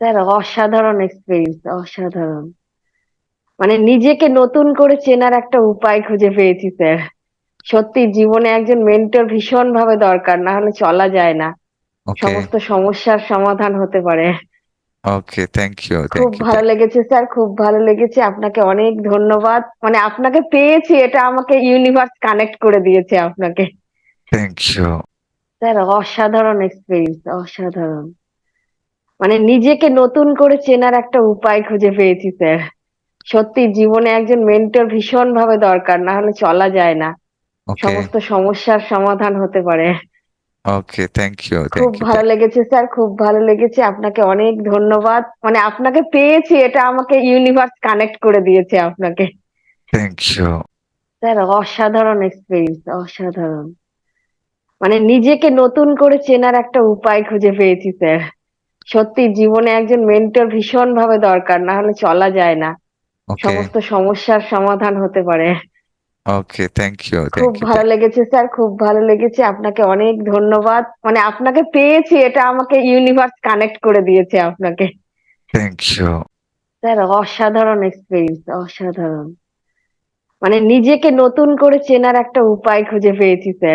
Sir অসাধারণ experience, অসাধারণ। মানে নিজেকে নতুন করে চেনার একটা উপায় খুঁজে পেয়েছি স্যার। সত্যি জীবনে একজন মেন্টর ভীষণ ভাবে দরকার। না হলে চলা যায় না। ওকে। সমস্ত সমস্যার সমাধান হতে পারে। ওকে, থ্যাংক ইউ, খুব থ্যাংক ইউ, ভালো লেগেছে স্যার, খুব ভালো লেগেছে। আপনাকে অনেক ধন্যবাদ। মানে আপনাকে পেয়েছি এটা আমাকে ইউনিভার্স কানেক্ট করে দিয়েছে আপনাকে। Thank you. স্যার অসাধারণ এক্সপিরিয়েন্স অসাধারণ। মানে নিজেকে নতুন করে চেনার একটা উপায় খুঁজে পেয়েছি স্যার। সত্যি জীবনে একজন মেন্টর ভীষণ ভাবে দরকার। না হলে চলা যায় না। সমস্ত সমস্যার সমাধান হতে পারে। ওকে, থ্যাংক ইউ, খুব ভালো লেগেছে স্যার, খুব ভালো লেগেছে। আপনাকে অনেক ধন্যবাদ। মানে আপনাকে পেয়েছি এটা আমাকে ইউনিভার্স কানেক্ট করে দিয়েছে আপনাকে। Thank you. স্যার অসাধারণ এক্সপিরিয়েন্স অসাধারণ। মানে নিজেকে নতুন করে চেনার একটা উপায় খুঁজে পেয়েছি স্যার। সত্যি জীবনে একজন মেন্টর ভীষণভাবে দরকার। না হলে চলা যায় না। সমস্ত সমস্যার সমাধান হতে পারে। ওকে, থ্যাংক ইউ, খুব ভালো লেগেছে স্যার, খুব ভালো লেগেছে। আপনাকে অনেক ধন্যবাদ। মানে আপনাকে পেয়েছি এটা আমাকে ইউনিভার্স কানেক্ট করে দিয়েছে আপনাকে। Thank you. স্যার অসাধারণ এক্সপিরিয়েন্স অসাধারণ। মানে নিজেকে নতুন করে চেনার একটা উপায় খুঁজে পেয়েছি স্যার।